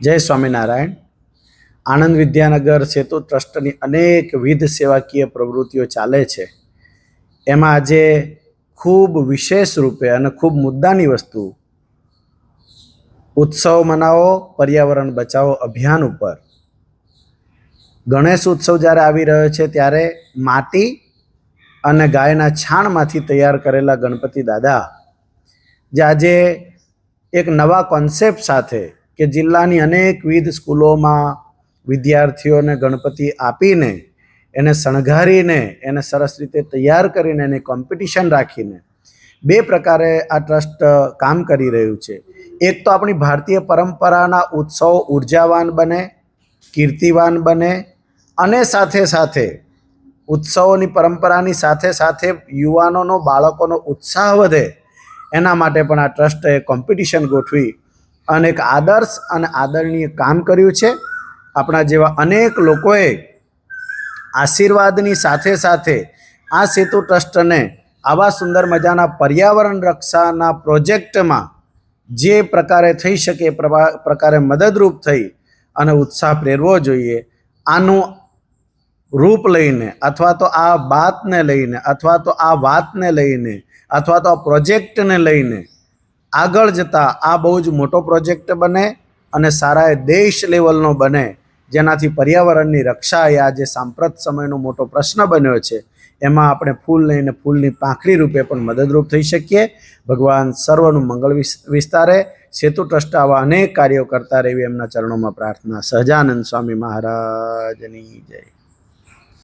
જય સ્વામિનારાયણ. આણંદ વિદ્યાનગર સેતુ ટ્રસ્ટની અનેકવિધ સેવાકીય પ્રવૃત્તિઓ ચાલે છે. એમાં આજે ખૂબ વિશેષ રૂપે અને ખૂબ મુદ્દાની વસ્તુ, ઉત્સવ મનાવો, પર્યાવરણ બચાવો અભિયાન ઉપર. ગણેશ ઉત્સવ જ્યારે આવી રહ્યો છે ત્યારે માટી અને ગાયના છાણમાંથી તૈયાર કરેલા ગણપતિ દાદા, જે આજે એક નવા કોન્સેપ્ટ સાથે કે જિલ્લાની અનેકવિધ સ્કૂલોમાં વિદ્યાર્થીઓને ગણપતિ આપીને, એને શણગારીને, એને સરસ રીતે તૈયાર કરીને, એની કોમ્પિટિશન રાખીને બે પ્રકારે આ ટ્રસ્ટ કામ કરી રહ્યું છે. એક તો આપણી ભારતીય પરંપરાના ઉત્સવો ઉર્જાવાન બને, કીર્તિવાન બને અને સાથે સાથે ઉત્સવોની પરંપરાની સાથે સાથે યુવાનોનો, બાળકોનો ઉત્સાહ વધે. એના માટે પણ આ ટ્રસ્ટે કોમ્પિટિશન ગોઠવી અને એક આદર્શ અને આદરણીય કામ કર્યું છે. આપણા જેવા અનેક લોકોએ આશીર્વાદની સાથે સાથે આ સેતુ ટ્રસ્ટને આવા સુંદર મજાના પર્યાવરણ રક્ષાના પ્રોજેક્ટમાં જે પ્રકારે થઈ શકે પ્રકારે મદદરૂપ થઈ અને ઉત્સાહ પ્રેરવો જોઈએ. આનું રૂપ લઈને અથવા તો આ બાતને લઈને અથવા તો આ વાતને લઈને અથવા તો આ પ્રોજેક્ટને લઈને આગળ જતાં આ બહુ જ મોટો પ્રોજેક્ટ બને અને સારા એ દેશ લેવલનો બને, જેનાથી પર્યાવરણની રક્ષા એ આજે સાંપ્રત સમયનો મોટો પ્રશ્ન બન્યો છે, એમાં આપણે ફૂલ લઈને ફૂલની પાંખડી રૂપે પણ મદદરૂપ થઈ શકીએ. ભગવાન સર્વનું મંગળ વિસ- વિસ્તારે સેતુ ટ્રસ્ટ આવા અનેક કાર્યો કરતા રહેવી એમના ચરણોમાં પ્રાર્થના. સહજાનંદ સ્વામી મહારાજની જય.